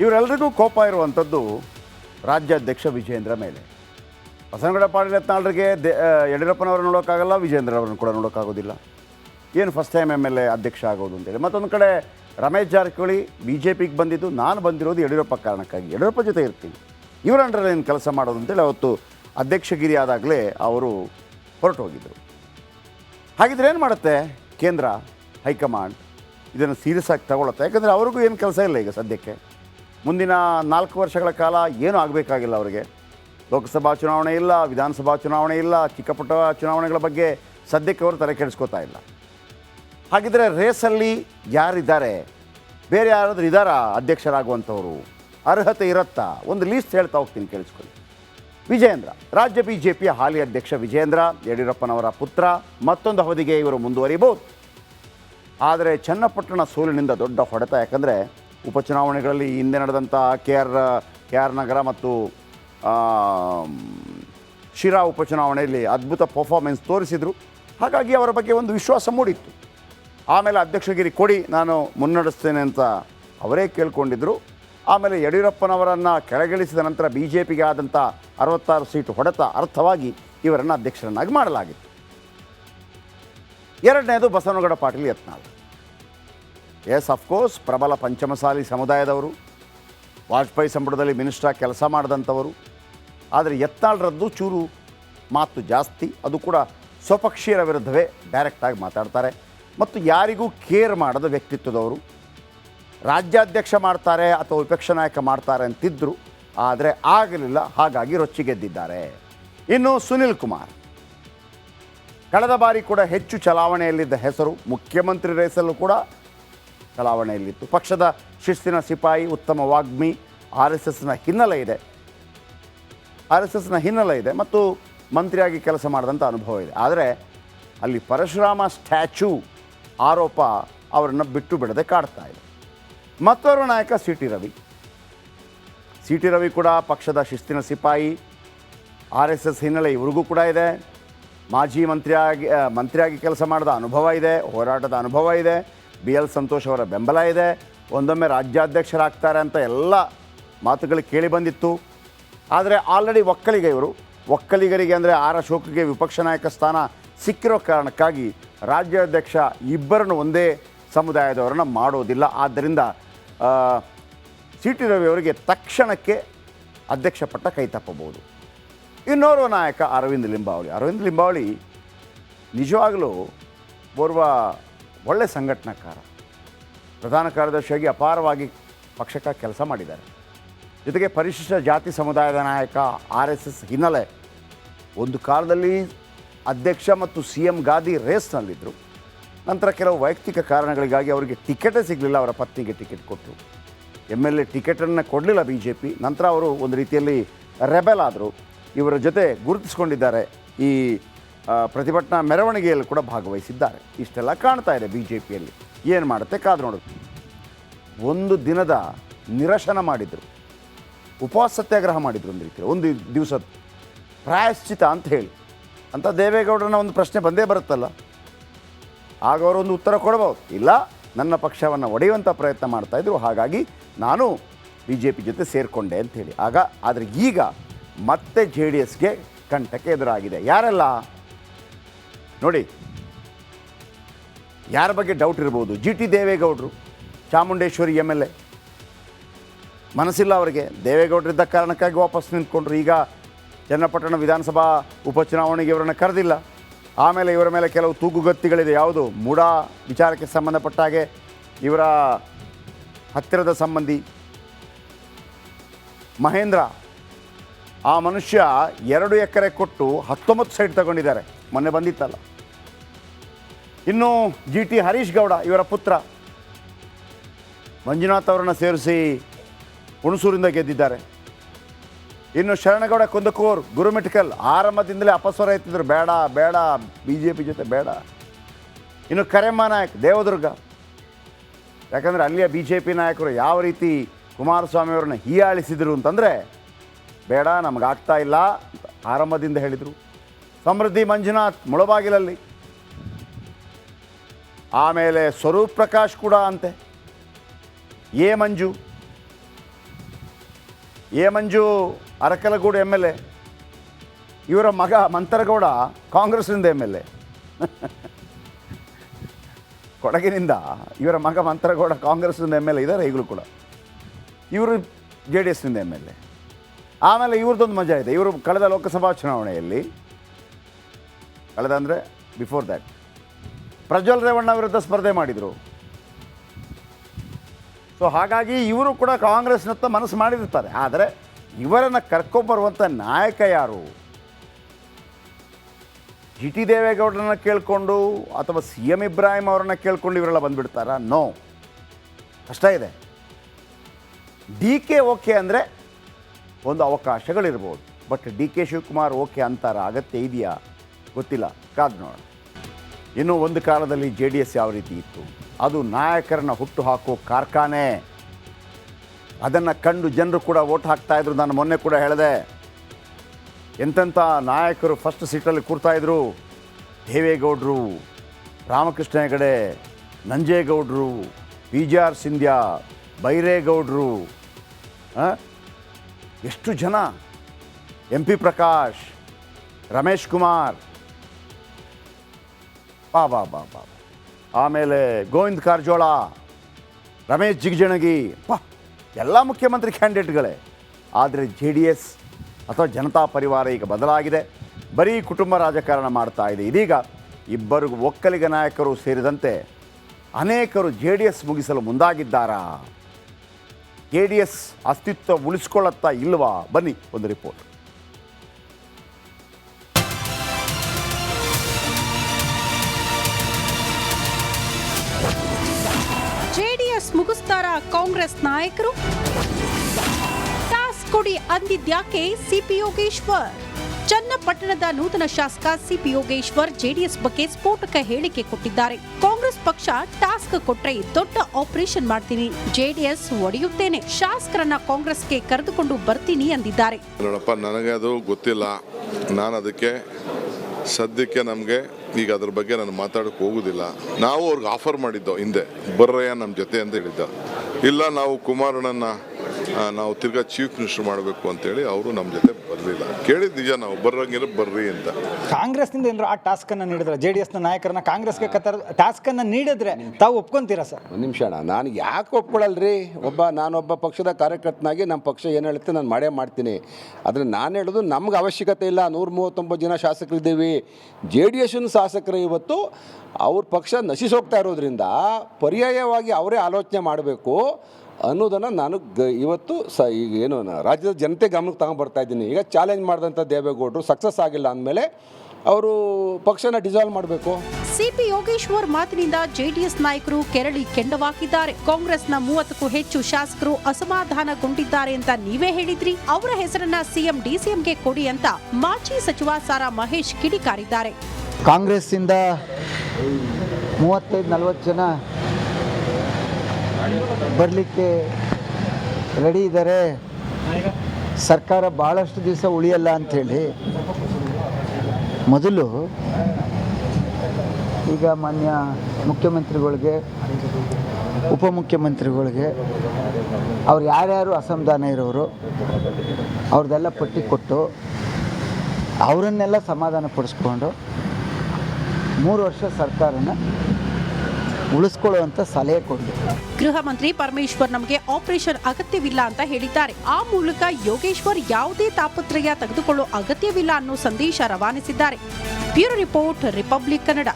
ಇವರೆಲ್ಲರಿಗೂ ಕೋಪ ಇರುವಂಥದ್ದು ರಾಜ್ಯಾಧ್ಯಕ್ಷ ವಿಜೇಂದ್ರ ಮೇಲೆ. ಬಸವನಗೌಡ ಪಾಟೀಲ್ ಯತ್ನಾಳರಿಗೆ ದೇ ಆ, ಯಡಿಯೂರಪ್ಪನವ್ರು ನೋಡೋಕ್ಕಾಗಲ್ಲ ವಿಜೇಂದ್ರ ಅವರನ್ನು ಕೂಡ ನೋಡೋಕ್ಕಾಗೋದಿಲ್ಲ. ಏನು first time M L A ಅಧ್ಯಕ್ಷ ಆಗೋದು ಅಂತೇಳಿ. ಮತ್ತೊಂದು ಕಡೆ ರಮೇಶ್ ಜಾರಕಿಹೊಳಿ ಬಿ ಜೆ ಪಿಗೆ ಬಂದಿದ್ದು ನಾನು ಬಂದಿರೋದು ಯಡಿಯೂರಪ್ಪ ಕಾರಣಕ್ಕಾಗಿ. ಯಡಿಯೂರಪ್ಪ ಜೊತೆ ಇರ್ತೀನಿ. ಇವರ ಅಂಡರಲ್ಲಿ ಏನು ಕೆಲಸ ಮಾಡೋದು ಅಂತೇಳಿ ಅವತ್ತು ಅಧ್ಯಕ್ಷಗಿರಿ ಆದಾಗಲೇ ಅವರು ಹೊರಟು ಹೋಗಿದ್ದರು ಹಾಗಿದ್ರೆ ಏನು ಮಾಡುತ್ತೆ? ಕೇಂದ್ರ ಹೈಕಮಾಂಡ್ ಇದನ್ನು ಸೀರಿಯಸ್ ಆಗಿ ತಗೊಳುತ್ತೆ. ಯಾಕಂದರೆ ಅವ್ರಿಗೂ ಏನು ಕೆಲಸ ಇಲ್ಲ ಈಗ ಸದ್ಯಕ್ಕೆ. ಮುಂದಿನ ನಾಲ್ಕು ವರ್ಷಗಳ ಕಾಲ ಏನೂ ಆಗಬೇಕಾಗಿಲ್ಲ ಅವರಿಗೆ? ಲೋಕಸಭಾ ಚುನಾವಣೆ ಇಲ್ಲ, ವಿಧಾನಸಭಾ ಚುನಾವಣೆ ಇಲ್ಲ, ಚಿಕ್ಕಪುಟ್ಟ ಚುನಾವಣೆಗಳ ಬಗ್ಗೆ ಸದ್ಯಕ್ಕೆ ಅವರು ತಲೆ ಕೆಡಿಸ್ಕೋತಾ ಇಲ್ಲ. ಹಾಗಿದ್ರೆ ರೇಸಲ್ಲಿ ಯಾರಿದ್ದಾರೆ? ಬೇರೆ ಯಾರಾದರೂ ಇದ್ದಾರಾ ಅಧ್ಯಕ್ಷರಾಗುವಂಥವ್ರು? ಅರ್ಹತೆ ಇರುತ್ತಾ? ಒಂದು ಲೀಸ್ಟ್ ಹೇಳ್ತಾ ಹೋಗ್ತೀನಿ, ಕೇಳಿಸ್ಕೊಳ್ಳಿ. ವಿಜಯೇಂದ್ರ. ರಾಜ್ಯ ಬಿ ಜೆ ಪಿಯ ಹಾಲಿ ಅಧ್ಯಕ್ಷ ವಿಜಯೇಂದ್ರ, ಯಡಿಯೂರಪ್ಪನವರ ಪುತ್ರ, ಮತ್ತೊಂದು ಅವಧಿಗೆ ಇವರು ಮುಂದುವರಿಬಹುದು ಆದರೆ ಚನ್ನಪಟ್ಟಣ ಸೋಲಿನಿಂದ ದೊಡ್ಡ ಹೊಡೆತ ಯಾಕಂದರೆ ಉಪಚುನಾವಣೆಗಳಲ್ಲಿ ಹಿಂದೆ ನಡೆದಂಥ K R K R Nagar ಮತ್ತು ಶಿರಾ ಉಪಚುನಾವಣೆಯಲ್ಲಿ ಅದ್ಭುತ ಪರ್ಫಾರ್ಮೆನ್ಸ್ ತೋರಿಸಿದರು. ಹಾಗಾಗಿ ಅವರ ಬಗ್ಗೆ ಒಂದು ವಿಶ್ವಾಸ ಮೂಡಿತ್ತು. ಆಮೇಲೆ ಅಧ್ಯಕ್ಷಗಿರಿ ಕೊಡಿ, ನಾನು ಮುನ್ನಡೆಸ್ತೇನೆ ಅಂತ ಅವರೇ ಕೇಳ್ಕೊಂಡಿದ್ದರು ಆಮೇಲೆ ಯಡಿಯೂರಪ್ಪನವರನ್ನು ಕೆಳಗಿಳಿಸಿದ ನಂತರ ಬಿ ಜೆ ಪಿಗೆ ಆದಂಥ ಅರವತ್ತಾರು ಸೀಟು ಹೊಡೆತ ಅರ್ಥವಾಗಿ ಇವರನ್ನು ಅಧ್ಯಕ್ಷರನ್ನಾಗಿ ಮಾಡಲಾಗಿತ್ತು. ಎರಡನೇದು Basavanagouda Patil Yatnal. Yes of course ಪ್ರಬಲ ಪಂಚಮಸಾಲಿ ಸಮುದಾಯದವರು ವಾಜಪೇಯಿ ಸಂಪುಟದಲ್ಲಿ ಮಿನಿಸ್ಟ್ರ ಕೆಲಸ ಮಾಡಿದಂಥವರು. ಆದರೆ ಎತ್ತಾಳರದ್ದು ಚೂರು ಮಾತು ಜಾಸ್ತಿ. ಅದು ಕೂಡ ಸ್ವಪಕ್ಷೀಯರ ವಿರುದ್ಧವೇ ಡೈರೆಕ್ಟಾಗಿ ಮಾತಾಡ್ತಾರೆ. ಮತ್ತು ಯಾರಿಗೂ ಕೇರ್ ಮಾಡದ ವ್ಯಕ್ತಿತ್ವದವರು. ರಾಜ್ಯಾಧ್ಯಕ್ಷ ಮಾಡ್ತಾರೆ ಅಥವಾ ವಿಪಕ್ಷ ನಾಯಕ ಮಾಡ್ತಾರೆ ಅಂತಿದ್ದರು ಆದರೆ ಆಗಲಿಲ್ಲ, ಹಾಗಾಗಿ ರೊಚ್ಚಿಗೆದ್ದಿದ್ದಾರೆ ಇನ್ನು ಸುನಿಲ್ ಕುಮಾರ್. ಕಳೆದ ಬಾರಿ ಕೂಡ ಹೆಚ್ಚು ಚಲಾವಣೆಯಲ್ಲಿದ್ದ ಹೆಸರು ಮುಖ್ಯಮಂತ್ರಿ ರೇಸಲ್ಲೂ ಕೂಡ ಚಲಾವಣೆಯಲ್ಲಿತ್ತು. ಪಕ್ಷದ ಶಿಸ್ತಿನ ಸಿಪಾಯಿ ಉತ್ತಮ ವಾಗ್ಮಿ ಆರ್ ಎಸ್ ಎಸ್ನ ಹಿನ್ನೆಲೆ ಇದೆ. ಆರ್ ಎಸ್ ಎಸ್ನ ಹಿನ್ನೆಲೆ ಇದೆ ಮತ್ತು ಮಂತ್ರಿಯಾಗಿ ಕೆಲಸ ಮಾಡಿದಂಥ ಅನುಭವ ಇದೆ. ಆದರೆ ಅಲ್ಲಿ ಪರಶುರಾಮ ಸ್ಟ್ಯಾಚ್ಯೂ ಆರೋಪ ಅವರನ್ನು ಬಿಟ್ಟು ಬಿಡದೆ ಕಾಡ್ತಾ ಇದೆ. ಮತ್ತೋರ್ವ ನಾಯಕ C T Ravi. C T Ravi ಕೂಡ ಪಕ್ಷದ ಶಿಸ್ತಿನ ಸಿಪಾಯಿ ಆರ್ ಎಸ್ ಎಸ್ ಹಿನ್ನೆಲೆ ಇವ್ರಿಗೂ ಕೂಡ ಇದೆ. ಮಾಜಿ ಮಂತ್ರಿಯಾಗಿ ಮಂತ್ರಿಯಾಗಿ ಕೆಲಸ ಮಾಡಿದ ಅನುಭವ ಇದೆ, ಹೋರಾಟದ ಅನುಭವ ಇದೆ. ಬಿ ಎಲ್ ಸಂತೋಷ್ ಅವರ ಬೆಂಬಲ ಇದೆ. ಒಂದೊಮ್ಮೆ ರಾಜ್ಯಾಧ್ಯಕ್ಷರಾಗ್ತಾರೆ ಅಂತ ಎಲ್ಲ ಮಾತುಗಳು ಕೇಳಿ ಬಂದಿತ್ತು. ಆದರೆ ಆಲ್ರೆಡಿ ಒಕ್ಕಲಿಗ ಇವರು. ಒಕ್ಕಲಿಗರಿಗೆ ಅಂದರೆ ಆರ್ ಅಶೋಕ್ಗೆ ವಿಪಕ್ಷ ನಾಯಕ ಸ್ಥಾನ ಸಿಕ್ಕಿರೋ ಕಾರಣಕ್ಕಾಗಿ ರಾಜ್ಯಾಧ್ಯಕ್ಷ ಇಬ್ಬರನ್ನು ಒಂದೇ ಸಮುದಾಯದವರನ್ನು ಮಾಡೋದಿಲ್ಲ. ಆದ್ದರಿಂದ ಸಿ ಟಿ ರವಿ ಅವರಿಗೆ ತಕ್ಷಣಕ್ಕೆ ಅಧ್ಯಕ್ಷ ಪಟ್ಟ ಕೈ ತಪ್ಪಬಹುದು. ಇನ್ನೋರ್ವ ನಾಯಕ ಅರವಿಂದ್ ಲಿಂಬಾವಳಿ. ಅರವಿಂದ್ ಲಿಂಬಾವಳಿ ನಿಜವಾಗಲೂ ಓರ್ವ ಒಳ್ಳೆ ಸಂಘಟನಾಕಾರ, ಪ್ರಧಾನ ಕಾರ್ಯದರ್ಶಿಯಾಗಿ ಅಪಾರವಾಗಿ ಪಕ್ಷಕ್ಕೆ ಕೆಲಸ ಮಾಡಿದ್ದಾರೆ. ಜೊತೆಗೆ ಪರಿಶಿಷ್ಟ ಜಾತಿ ಸಮುದಾಯದ ನಾಯಕ ಆರ್ ಎಸ್ ಎಸ್ ಹಿನ್ನೆಲೆ ಒಂದು ಕಾಲದಲ್ಲಿ ಅಧ್ಯಕ್ಷ ಮತ್ತು ಸಿ ಎಂ ಗಾದಿ ರೇಸ್ನಲ್ಲಿದ್ದರು. ನಂತರ ಕೆಲವು ವೈಯಕ್ತಿಕ ಕಾರಣಗಳಿಗಾಗಿ ಅವರಿಗೆ ಟಿಕೆಟೇ ಸಿಗಲಿಲ್ಲ, ಅವರ ಪತ್ನಿಗೆ ಟಿಕೆಟ್ ಕೊಟ್ಟರು. ಎಂ ಎಲ್ ಎ ಟಿಕೆಟನ್ನು ಕೊಡಲಿಲ್ಲ ಬಿ ಜೆ ಪಿ, ನಂತರ ಅವರು ಒಂದು ರೀತಿಯಲ್ಲಿ ರೆಬೆಲ್ ಆದರು. ಇವರ ಜೊತೆ ಗುರುತಿಸ್ಕೊಂಡಿದ್ದಾರೆ ಈ ಪ್ರತಿಭಟನಾ ಮೆರವಣಿಗೆಯಲ್ಲಿ ಕೂಡ ಭಾಗವಹಿಸಿದ್ದಾರೆ. ಇಷ್ಟೆಲ್ಲ ಕಾಣ್ತಾ ಇದೆ ಬಿ ಜೆ ಪಿಯಲ್ಲಿ ಏನು ಮಾಡುತ್ತೆ ಕಾದು ನೋಡೋದು ಒಂದು ದಿನದ ನಿರಶನ ಮಾಡಿದರು. ಉಪವಾಸ ಸತ್ಯಾಗ್ರಹ ಮಾಡಿದರು ಒಂದು ರೀತಿ ಒಂದು ದಿವಸ ಪ್ರಾಯಶ್ಚಿತ ಅಂತ ಹೇಳಿ. ಅಂತ ದೇವೇಗೌಡರನ್ನ ಒಂದು ಪ್ರಶ್ನೆ ಬಂದೇ ಬರುತ್ತಲ್ಲ. ಆಗ ಅವರೊಂದು ಉತ್ತರ ಕೊಡಬಹುದು ಇಲ್ಲ, ನನ್ನ ಪಕ್ಷವನ್ನು ಒಡೆಯುವಂಥ ಪ್ರಯತ್ನ ಮಾಡ್ತಾಯಿದ್ರು ಹಾಗಾಗಿ ನಾನು ಬಿ ಜೆ ಪಿ ಜೊತೆ ಸೇರಿಕೊಂಡೆ ಅಂಥೇಳಿ ಆಗ, ಆದರೆ ಈಗ ಮತ್ತೆ ಜೆ ಡಿ ಎಸ್ಗೆ ಕಂಠಕ್ಕೆ ಎದುರಾಗಿದೆ. ಯಾರೆಲ್ಲ? ನೋಡಿ, ಯಾರ ಬಗ್ಗೆ ಡೌಟ್ ಇರ್ಬೋದು? ಜಿ ಟಿ ದೇವೇಗೌಡರು, ಚಾಮುಂಡೇಶ್ವರಿ ಎಂ ಎಲ್ ಎ ಮನಸ್ಸಿಲ್ಲ ಅವರಿಗೆ. ದೇವೇಗೌಡರಿದ್ದ ಕಾರಣಕ್ಕಾಗಿ ವಾಪಸ್ ನಿಂತ್ಕೊಂಡ್ರು. ಈಗ ಚನ್ನಪಟ್ಟಣ ವಿಧಾನಸಭಾ ಉಪಚುನಾವಣೆಗೆ ಇವರನ್ನು ಕರೆದಿಲ್ಲ. ಆಮೇಲೆ ಇವರ ಮೇಲೆ ಕೆಲವು ತೂಗುಗತ್ತಿಗಳಿದೆ ಯಾವುದು? ಮೂಡಾ ವಿಚಾರಕ್ಕೆ ಸಂಬಂಧಪಟ್ಟ ಹಾಗೆ ಇವರ ಹತ್ತಿರದ ಸಂಬಂಧಿ ಮಹೇಂದ್ರ ಆ ಮನುಷ್ಯ ಎರಡು ಎಕರೆ ಕೊಟ್ಟು ಹತ್ತೊಂಬತ್ತು ಸೈಟ್ ತಗೊಂಡಿದ್ದಾರೆ. ಮೊನ್ನೆ ಬಂದಿತ್ತಲ್ಲ. ಇನ್ನು ಜಿ ಟಿ ಹರೀಶ್ ಗೌಡ, ಇವರ ಪುತ್ರ ಮಂಜುನಾಥ್ ಅವರನ್ನು ಸೇರಿಸಿ ಹುಣಸೂರಿಂದ ಗೆದ್ದಿದ್ದಾರೆ. ಇನ್ನು ಶರಣಗೌಡ ಕುಂದಕೂರ್ ಗುರುಮಿಟ್ಕಲ್ ಆರಂಭದಿಂದಲೇ ಅಪಸ್ವರ ಎತ್ತಿದ್ರು. ಬೇಡ ಬೇಡ ಬಿ ಜೆ ಪಿ ಜೊತೆ ಬೇಡ. ಇನ್ನು ಕರೆಮ್ಮ ನಾಯಕ್, ದೇವದುರ್ಗ. ಯಾಕಂದರೆ ಅಲ್ಲಿಯ ಬಿ ಜೆ ಪಿ ನಾಯಕರು ಯಾವ ರೀತಿ ಕುಮಾರಸ್ವಾಮಿ ಅವರನ್ನ ಹೀಯಾಳಿಸಿದರು ಅಂತಂದರೆ, ಬೇಡ, ನಮಗಾಗ್ತಾ ಇಲ್ಲ ಆರಂಭದಿಂದ ಹೇಳಿದರು. ಸಮೃದ್ಧಿ ಮಂಜುನಾಥ್ ಮುಳಬಾಗಿಲಲ್ಲಿ. ಆಮೇಲೆ ಸ್ವರೂಪ್ ಪ್ರಕಾಶ್ ಕೂಡ ಅಂತೆ. A Manju. A Manju Arakalagudu M L A. ಇವರ ಮಗ ಮಂತರಗೌಡ ಕಾಂಗ್ರೆಸ್ನಿಂದ ಎಂ ಎಲ್ ಎ. ಕೊಡಗಿನಿಂದ ಇವರ ಮಗ ಮಂತರಗೌಡ ಕಾಂಗ್ರೆಸ್ನಿಂದ ಎಂ ಎಲ್ ಎ ಇದ್ದಾರೆ ಈಗಲೂ ಕೂಡ. ಇವರು ಜೆ ಡಿ ಎಸ್ನಿಂದ ಎಂ ಎಲ್ ಎ. ಆಮೇಲೆ ಇವ್ರದ್ದೊಂದು ಮಜಾ ಇದೆ. ಇವರು ಕಳೆದ ಲೋಕಸಭಾ ಚುನಾವಣೆಯಲ್ಲಿ ಕಳೆದ ಅಂದರೆ ಬಿಫೋರ್ ದ್ಯಾಟ್ ಪ್ರಜ್ವಲ್ ರೇವಣ್ಣ ವಿರುದ್ಧ ಸ್ಪರ್ಧೆ ಮಾಡಿದರು. ಸೊ ಹಾಗಾಗಿ ಇವರು ಕೂಡ ಕಾಂಗ್ರೆಸ್ನತ್ತ ಮನಸ್ಸು ಮಾಡಿರ್ತಾರೆ ಆದರೆ ಇವರನ್ನು ಕರ್ಕೊಂಬರುವಂಥ ನಾಯಕ ಯಾರು? ಜಿ ಟಿ ದೇವೇಗೌಡರನ್ನ ಕೇಳಿಕೊಂಡು ಅಥವಾ ಸಿ ಎಂ ಇಬ್ರಾಹಿಂ ಅವರನ್ನ ಕೇಳಿಕೊಂಡು ಇವರೆಲ್ಲ ಬಂದುಬಿಡ್ತಾರಾ? ನೋ ಕಷ್ಟ ಇದೆ. ಡಿ ಕೆ ಓಕೆ ಅಂದರೆ ಒಂದು ಅವಕಾಶಗಳಿರ್ಬೋದು. But D K Shivakumar okay ಅಂತಾರ? ಅಗತ್ಯ ಇದೆಯಾ? ಗೊತ್ತಿಲ್ಲ. ಕಾದು ನೋಡೋಣ. ಇನ್ನು ಒಂದು ಕಾಲದಲ್ಲಿ ಜೆ ಡಿ ಎಸ್ ಯಾವ ರೀತಿ ಇತ್ತು? ಅದು ನಾಯಕರನ್ನ ಹುಟ್ಟು ಹಾಕೋ ಕಾರ್ಖಾನೆ. ಅದನ್ನು ಕಂಡು ಜನರು ಕೂಡ ಓಟ್ ಹಾಕ್ತಾ ಇದ್ರು. ನಾನು ಮೊನ್ನೆ ಕೂಡ ಹೇಳಿದೆ. ಎಂತೆಂಥ ನಾಯಕರು ಫಸ್ಟ್ ಸೀಟಲ್ಲಿ ಕೂರ್ತಾಯಿದ್ರು ದೇವೇಗೌಡರು, ರಾಮಕೃಷ್ಣ ಹೆಗಡೆ, ನಂಜೇಗೌಡರು, ಪಿ ಜಿ ಆರ್ ಸಿಂಧ್ಯಾ, ಬೈರೇಗೌಡರು? ಎಷ್ಟು ಜನ? ಎಂ ಪಿ ಪ್ರಕಾಶ್, ರಮೇಶ್ ಕುಮಾರ್ ಬಾ ಬಾ ಬಾ ಬಾ. ಆಮೇಲೆ ಗೋವಿಂದ್ ಕಾರಜೋಳ, ರಮೇಶ್ ಜಿಗಜಣಗಿ, ಬಾ. ಎಲ್ಲ ಮುಖ್ಯಮಂತ್ರಿ ಕ್ಯಾಂಡಿಡೇಟ್ಗಳೇ. ಆದರೆ ಜೆ ಡಿ ಎಸ್ ಅಥವಾ ಜನತಾ ಪರಿವಾರ ಈಗ ಬದಲಾಗಿದೆ. ಬರೀ ಕುಟುಂಬ ರಾಜಕಾರಣ ಮಾಡ್ತಾ ಇದೆ. ಇದೀಗ ಇಬ್ಬರು ಒಕ್ಕಲಿಗ ನಾಯಕರು ಸೇರಿದಂತೆ ಅನೇಕರು ಜೆ ಡಿ ಎಸ್ ಮುಗಿಸಲು ಮುಂದಾಗಿದ್ದಾರಾ? ಜೆ ಡಿ ಎಸ್ ಅಸ್ತಿತ್ವ ಉಳಿಸ್ಕೊಳ್ಳುತ್ತಾ ಇಲ್ವಾ? ಬನ್ನಿ ಒಂದು ರಿಪೋರ್ಟ್. ಮುಗಿಸ್ತಾರ ಕಾಂಗ್ರೆಸ್ ನಾಯಕರು? ಟಾಸ್ ಕೊಡಿ ಅಂದಿದ್ಯಾಕೆ ಸಿಪಿ ಯೋಗೇಶ್ವರ್ ಚನ್ನಪಟ್ಟಣದ ನೂತನ ಶಾಸಕ ಸಿಪಿ ಯೋಗೇಶ್ವರ್ ಜೆಡಿಎಸ್ ಬಗ್ಗೆ ಸ್ಫೋಟಕ ಹೇಳಿಕೆ ಕೊಟ್ಟಿದ್ದಾರೆ. ಕಾಂಗ್ರೆಸ್ ಪಕ್ಷ ಟಾಸ್ಕ್ ಕೊಟ್ರೆ ದೊಡ್ಡ ಆಪರೇಷನ್ ಮಾಡ್ತೀನಿ. ಜೆಡಿಎಸ್ ಒಡೆಯುತ್ತೇನೆ. ಶಾಸಕರನ್ನ ಕಾಂಗ್ರೆಸ್ಗೆ ಕರೆದುಕೊಂಡು ಬರ್ತೀನಿ ಅಂದಿದ್ದಾರೆ. ನೋಡಪ್ಪ, ನನಗೆ ಅದು ಗೊತ್ತಿಲ್ಲ. ನಾನು ಅದಕ್ಕೆ ಸದ್ಯಕ್ಕೆ ನಮಗೆ ಈಗ ಅದ್ರ ಬಗ್ಗೆ ನಾನು ಮಾತಾಡೋಕೆ ಹೋಗೋದಿಲ್ಲ. ನಾವು ಅವ್ರಿಗೆ ಆಫರ್ ಮಾಡಿದ್ದೋ ಹಿಂದೆ. ಬರ್ರಯ್ಯ ನಮ್ಮ ಜೊತೆ ಅಂತ ಹೇಳಿದ್ದ. ಇಲ್ಲ, ನಾವು ಕುಮಾರಣ್ಣನ ನಾವು ತಿರ್ಗಾ ಚೀಫ್ ಮಿನಿಸ್ಟರ್ ಮಾಡಬೇಕು ಅಂತೇಳಿ ಅವರು ನಮ್ಮ ಜೊತೆ ಬರಲಿಲ್ಲ. ಕೇಳಿದ ನಿಜ ನಾವು ಬರ್ರಂಗಿಲ್ಲ ಬರ್ರಿ ಅಂತ. ಕಾಂಗ್ರೆಸ್ನಿಂದ ಏನಾದ್ರು ಆ ಟಾಸ್ಕ್ ಅನ್ನ ನೀಡಿದ್ರೆ? ಜೆ ಡಿ ಎಸ್ನ ನಾಯಕರನ್ನ ಕಾಂಗ್ರೆಸ್ಗೆ ಕತ್ತರ ಟಾಸ್ಕ್ ಅನ್ನ ನೀಡಿದ್ರೆ ತಾವು ಒಪ್ಕೊಂತೀರಾ ಸರ್? ಒಂದು ನಿಮಿಷ ಅಣ್ಣ ನಾನು ಯಾಕೆ ಒಪ್ಕೊಳ್ಳಲ್ರಿ ಒಬ್ಬ ನಾನೊಬ್ಬ ಪಕ್ಷದ ಕಾರ್ಯಕರ್ತನಾಗಿ ನಮ್ಮ ಪಕ್ಷ ಏನು ಹೇಳುತ್ತೆ ನಾನು ಮಾಡೇ ಮಾಡ್ತೀನಿ. ಆದರೆ ನಾನು ಹೇಳೋದು ನಮ್ಗೆ ಅವಶ್ಯಕತೆ ಇಲ್ಲ. ನೂರ ಮೂವತ್ತೊಂಬತ್ತು ಜನ ಶಾಸಕರಿದ್ದೀವಿ. ಜೆ ಡಿ ಎಸ್ನ ಶಾಸಕರು ಇವತ್ತು ಅವ್ರ ಪಕ್ಷ ನಶಿಸೋಗ್ತಾ ಇರೋದ್ರಿಂದ ಪರ್ಯಾಯವಾಗಿ ಅವರೇ ಆಲೋಚನೆ ಮಾಡಬೇಕು. ಅನ್ನೋದನ್ನು ನಾನು ಗ ಇವತ್ತು ಸ ಈಗ ಏನು ರಾಜ್ಯದ ಜನತೆ ಗಮನಕ್ಕೆ ತಗೊಂಡ್ಬರ್ತಾ ಇದ್ದೀನಿ. ಈಗ ಚಾಲೆಂಜ್ ಮಾಡಿದಂಥ ದೇವೇಗೌಡರು ಸಕ್ಸಸ್ ಆಗಿಲ್ಲ ಅಂದಮೇಲೆ ಅವರು ಪಕ್ಷನ ಡಿಸಾಲ್ವ್ ಮಾಡಬೇಕು. ಸಿಪಿ ಯೋಗೇಶ್ವರ್ ಮಾತಿನಿಂದ ಜೆಡಿಎಸ್ ನಾಯಕರು ಕೆರಳಿ ಕೆಂಡವಾಗಿದ್ದಾರೆ ಕಾಂಗ್ರೆಸ್ನ ಮೂವತ್ತಕ್ಕೂ ಹೆಚ್ಚು ಶಾಸಕರು ಅಸಮಾಧಾನಗೊಂಡಿದ್ದಾರೆ ಅಂತ ನೀವೇ ಹೇಳಿದ್ರಿ. ಅವರ ಹೆಸರನ್ನ ಸಿಎಂ ಡಿಸಿಎಂಗೆ ಕೊಡಿ ಅಂತ ಮಾಜಿ ಸಚಿವ ಸಾರಾ ಮಹೇಶ್ ಕಿಡಿಕಾರಿದ್ದಾರೆ. ಕಾಂಗ್ರೆಸ್ಸಿಂದ ಮೂವತ್ತೈದು ನಲವತ್ತು ಜನ ಬರಲಿಕ್ಕೆ ರೆಡಿ ಇದ್ದಾರೆ. ಸರ್ಕಾರ ಭಾಳಷ್ಟು ದಿವಸ ಉಳಿಯಲ್ಲ ಅಂಥೇಳಿ. ಮೊದಲು ಈಗ ಮಾನ್ಯ ಮುಖ್ಯಮಂತ್ರಿಗಳಿಗೆ, ಉಪಮುಖ್ಯಮಂತ್ರಿಗಳಿಗೆ ಅವ್ರು ಯಾರ್ಯಾರು ಅಸಮಾಧಾನ ಇರೋರು, ಅವ್ರದ್ದೆಲ್ಲ ಪಟ್ಟಿ ಕೊಟ್ಟು ಅವರನ್ನೆಲ್ಲ ಸಮಾಧಾನ ಪಡಿಸ್ಕೊಂಡು ಮೂರು ವರ್ಷ ಸರ್ಕಾರನ ಉಳಿಸ್ಕೊಳ್ಳುವಂಥ ಸಲಹೆ ಕೊಡಿ ಗೃಹ ಮಂತ್ರಿ ಪರಮೇಶ್ವರ್ ನಮಗೆ ಆಪರೇಷನ್ ಅಗತ್ಯವಿಲ್ಲ ಅಂತ ಹೇಳಿದ್ದಾರೆ. ಆ ಮೂಲಕ ಯೋಗೇಶ್ವರ್ ಯಾವುದೇ ತಾಪತ್ರಯ ತೆಗೆದುಕೊಳ್ಳೋ ಅಗತ್ಯವಿಲ್ಲ ಅನ್ನೋ ಸಂದೇಶ ರವಾನಿಸಿದ್ದಾರೆ. Bureau report, republic Kannada.